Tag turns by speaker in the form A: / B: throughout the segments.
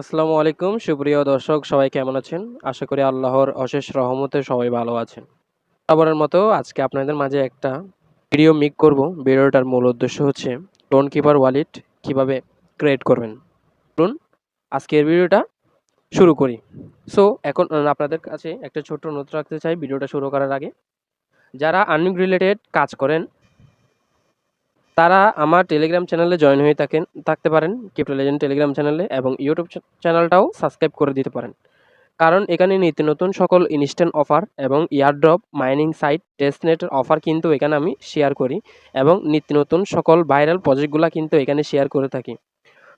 A: আসসালামু আলাইকুম। সুপ্রিয় দর্শক, সবাই কেমন আছেন? আশা করি আল্লাহর অশেষ রহমতে সবাই ভালো আছেন। আবারের মতো আজকে আপনাদের মাঝে একটা ভিডিও মিক করব। ভিডিওটার মূল উদ্দেশ্য হচ্ছে টোন কিপার ওয়ালেট কীভাবে ক্রিয়েট করবেন। চলুন, আজকের ভিডিওটা শুরু করি। সো এখন আপনাদের কাছে একটা ছোট্ট নোট রাখতে চাই। ভিডিওটা শুরু করার আগে, যারা আর্নিং রিলেটেড কাজ করেন তারা আমার টেলিগ্রাম চ্যানেলে জয়েন হয়ে থাকেন, থাকতে পারেন ক্রিপ্টো লেজেন্ড টেলিগ্রাম চ্যানেলে এবং ইউটিউব চ্যানেলটাও সাবস্ক্রাইব করে দিতে পারেন। কারণ এখানে নিত্য নতুন সকল ইনস্ট্যান্ট অফার এবং ইয়ারড্রপ মাইনিং সাইট টেস্টনেটের অফার কিন্তু এখানে আমি শেয়ার করি এবং নিত্য নতুন সকল ভাইরাল প্রজেক্টগুলো কিন্তু এখানে শেয়ার করে থাকি।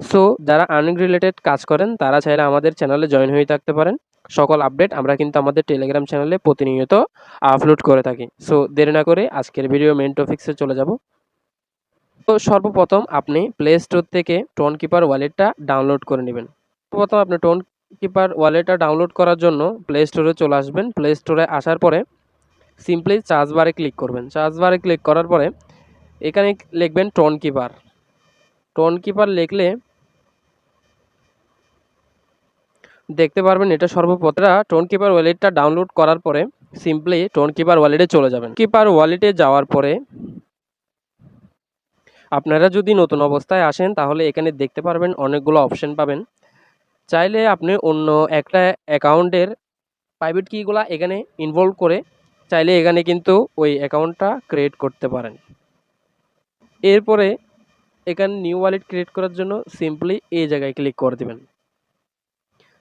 A: সো যারা আর্নিং রিলেটেড কাজ করেন, তারা চাইলে আমাদের চ্যানেলে জয়েন হয়ে থাকতে পারেন। সকল আপডেট আমরা কিন্তু আমাদের টেলিগ্রাম চ্যানেলে প্রতিনিয়ত আপলোড করে থাকি। সো দেরি না করে আজকের ভিডিও মেন টপিক্সে চলে যাব। তো সর্বপ্রথম আপনি প্লে স্টোর থেকে টোন কিপার ওয়ালেটটা ডাউনলোড করে নেবেন। প্রথম আপনি টোন কিপার ওয়ালেটটা ডাউনলোড করার জন্য প্লে স্টোরে চলে আসবেন। প্লে স্টোরে আসার পরে সিম্পলি চার্জ বারে ক্লিক করবেন। চার্জ বারে ক্লিক করার পরে এখানে লিখবেন টোন কিপার টোন কিপার লিখলে দেখতে পারবেন এটা সর্বপ্রথম। টোন কিপার ওয়ালেটটা ডাউনলোড করার পরে সিম্পলি টোন কিপার ওয়ালেটে চলে যাবেন। কিপার ওয়ালেটে যাওয়ার পরে আপনারা যদি নতুন অবস্থায় আসেন, তাহলে এখানে দেখতে পারবেন অনেকগুলো অপশন পাবেন। চাইলে আপনি অন্য একটা অ্যাকাউন্টের প্রাইভেট কিগুলা এখানে ইনভলভ করে চাইলে এখানে কিন্তু ওই অ্যাকাউন্টটা ক্রিয়েট করতে পারেন। এরপরে এখানে নিউ ওয়ালেট ক্রিয়েট করার জন্য সিম্পলি এই জায়গায় ক্লিক করে দেবেন।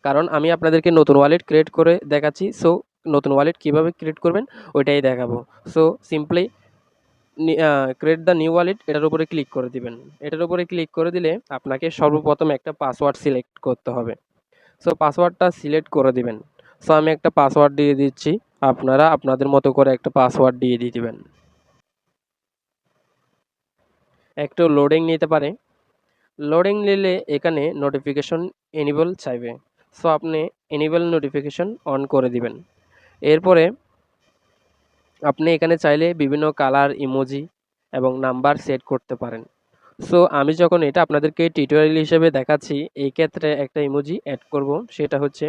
A: কারণ আমি আপনাদেরকে নতুন ওয়ালেট ক্রিয়েট করে দেখাচ্ছি সো নতুন ওয়ালেট কীভাবে ক্রিয়েট করবেন, ওইটাই দেখাবো। So simply create the new wallet এটার উপরে ক্লিক করে দিবেন। এটার উপরে ক্লিক করে দিলে আপনাকে সর্বপ্রথম একটা পাসওয়ার্ড সিলেক্ট করতে হবে। সো পাসওয়ার্ডটা সিলেক্ট করে দিবেন। সো আমি একটা পাসওয়ার্ড দিয়ে দিচ্ছি। আপনারা আপনাদের মতো করে একটা পাসওয়ার্ড দিয়ে দিয়ে দিবেন। একটু লোডিং নিতে পারে। লোডিং নিলে এখানে নোটিফিকেশন এনেবল চাইবে। সো আপনি এনেবল নোটিফিকেশন অন করে দিবেন। এরপরে আপনি এখানে চাইলে বিভিন্ন কালার ইমোজি এবং নাম্বার সেট করতে পারেন। সো আমি যখন এটা আপনাদেরকে টিউটোরিয়াল হিসেবে দেখাচ্ছি, এই ক্ষেত্রে একটা ইমোজি অ্যাড করব, সেটা হচ্ছে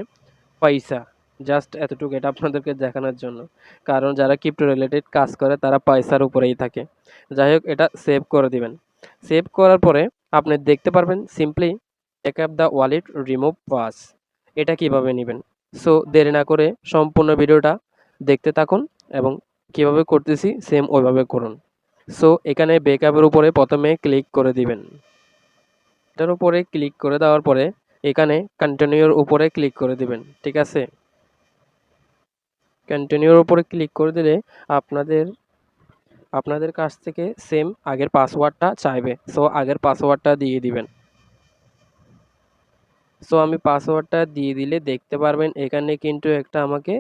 A: পয়সা। জাস্ট এতটুকু এটা আপনাদেরকে দেখানোর জন্য। কারণ যারা ক্রিপ্টো রিলেটেড কাজ করে, তারা পয়সার উপরেই থাকে। যাই হোক, এটা সেভ করে দিবেন। সেভ করার পরে আপনি দেখতে পারবেন simply take up the wallet remove pass এটা কীভাবে নেবেন? সো দেরি না করে সম্পূর্ণ ভিডিওটা দেখতে থাকুন এবং কীভাবে করতেছি সেম ওইভাবে করুন। সো এখানে বেকআপের উপরে প্রথমে ক্লিক করে দিবেন। এটার উপরে ক্লিক করে দেওয়ার পরে এখানে কন্টিনিউর উপরে ক্লিক করে দিবেন, ঠিক আছে? কন্টিনিউর উপরে ক্লিক করে দিলে আপনাদের আপনাদের কাছ থেকে সেম আগের পাসওয়ার্ডটা চাইবে। সো আগের পাসওয়ার্ডটা দিয়ে দিবেন। সো আমি পাসওয়ার্ডটা দিয়ে দিলে দেখতে পারবেন, এখানে কিন্তু একটা আমাকে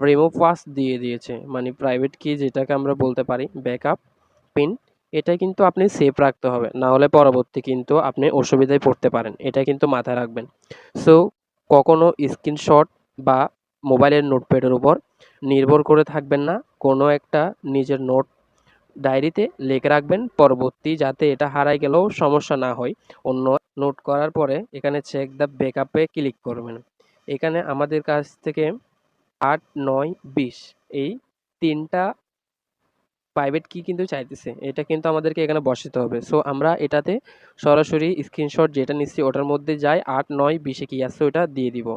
A: রিমুভ পাস দিয়ে দিয়েছে। মানে প্রাইভেট কি যেটাকে আমরা বলতে পারি ব্যাকআপ পিন এটা কিন্তু আপনি সেভ রাখতে হবে। না হলে পরবর্তী কিন্তু আপনি অসুবিধায় পড়তে পারেন। এটা কিন্তু মাথায় রাখবেন। সো কখনো স্ক্রিনশট বা মোবাইলের নোটপ্যাডের উপর নির্ভর করে থাকবেন না। কোনো একটা নিজের নোট ডায়েরিতে লিখে রাখবেন। পরবর্তী যাতে এটা হারাই গেলেও সমস্যা না হয়। অন্য নোট করার পরে এখানে চেক দ্য ব্যাকআপে ক্লিক করবেন। এখানে আমাদের কাছ থেকে আট, নয়, বিশ এই তিনটা প্রাইভেট কি কিন্তু চাইতেছে। এটা কিন্তু আমাদেরকে এখানে বসাতে হবে। সো আমরা এটাতে সরাসরি স্ক্রিনশট যেটা নিচ্ছি ওটার মধ্যে যাই আট, নয়, বিশে কি আছে ওটা দিয়ে দিব।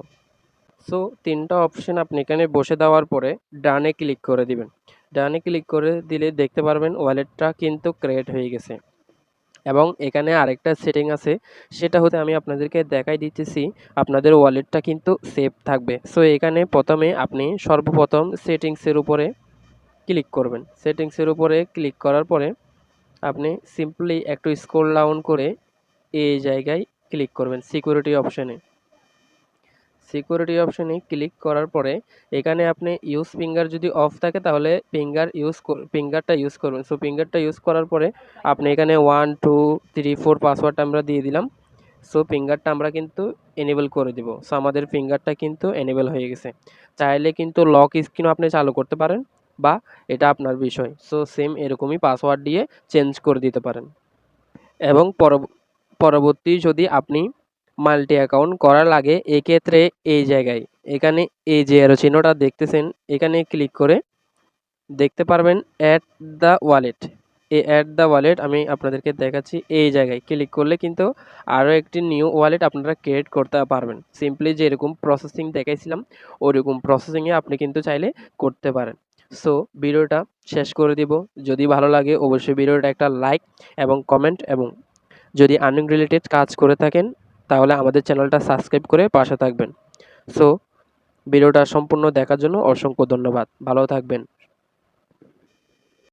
A: সো তিনটা অপশন আপনি এখানে বসে দেওয়ার পরে ডানে ক্লিক করে দিবেন। ডানে ক্লিক করে দিলে দেখতে পারবেন ওয়ালেটটা কিন্তু ক্রিয়েট হয়ে গেছে। এবং এখানে আরেকটা সেটিং আছে, সেটা হতে আমি আপনাদেরকে দেখাই দিতেছি, আপনাদের ওয়ালেটটা কিন্তু সেভ থাকবে। সো এখানে প্রথমে আপনি সর্বপ্রথম সেটিংসের উপরে ক্লিক করবেন। সেটিংসের উপরে ক্লিক করার পরে আপনি সিম্পলি একটু স্কোর ডাউন করে এই জায়গায় ক্লিক করবেন সিকিউরিটি অপশানে সিকিউরিটি অপশানে ক্লিক করার পরে এখানে আপনি ইউজ ফিঙ্গার যদি অফ থাকে তাহলে ফিঙ্গার ইউজ ফিঙ্গারটা ইউজ করবেন। সো ফিঙ্গারটা ইউজ করার পরে আপনি এখানে ওয়ান টু থ্রি ফোর পাসওয়ার্ডটা আমরা দিয়ে দিলাম। সো ফিঙ্গারটা আমরা কিন্তু এনেবল করে দিব। সো আমাদের ফিঙ্গারটা কিন্তু এনেবল হয়ে গেছে। চাইলে কিন্তু লক স্ক্রিনও আপনি চালু করতে পারেন বা এটা আপনার বিষয়। সো সেম এরকমই পাসওয়ার্ড দিয়ে চেঞ্জ করে দিতে পারেন। এবং পরব- পরবর্তী যদি আপনি মাল্টি অ্যাকাউন্ট করা লাগে এক্ষেত্রে এই জায়গায়। এখানে এই যে এরো চিহ্নটা দেখতেছেন, এখানে ক্লিক করে দেখতে পারবেন অ্যাট দ্য ওয়ালেট এই অ্যাট দ্য ওয়ালেট আমি আপনাদেরকে দেখাচ্ছি, এই জায়গায় ক্লিক করলে কিন্তু আরও একটি নিউ ওয়ালেট আপনারা ক্রিয়েট করতে পারবেন। সিম্পলি যেরকম প্রসেসিং দেখাইছিলাম, ওরকম প্রসেসিংয়ে আপনি কিন্তু চাইলে করতে পারেন। সো ভিডিওটা শেষ করে দিব। যদি ভালো লাগে অবশ্যই ভিডিওটা একটা লাইক এবং কমেন্ট এবং যদি আর্নিং রিলেটেড কাজ করে থাকেন তাহলে আমাদের চ্যানেলটা সাবস্ক্রাইব করে পাশে থাকবেন। সো ভিডিওটা সম্পূর্ণ দেখার জন্য অসংখ্য ধন্যবাদ। ভালো থাকবেন।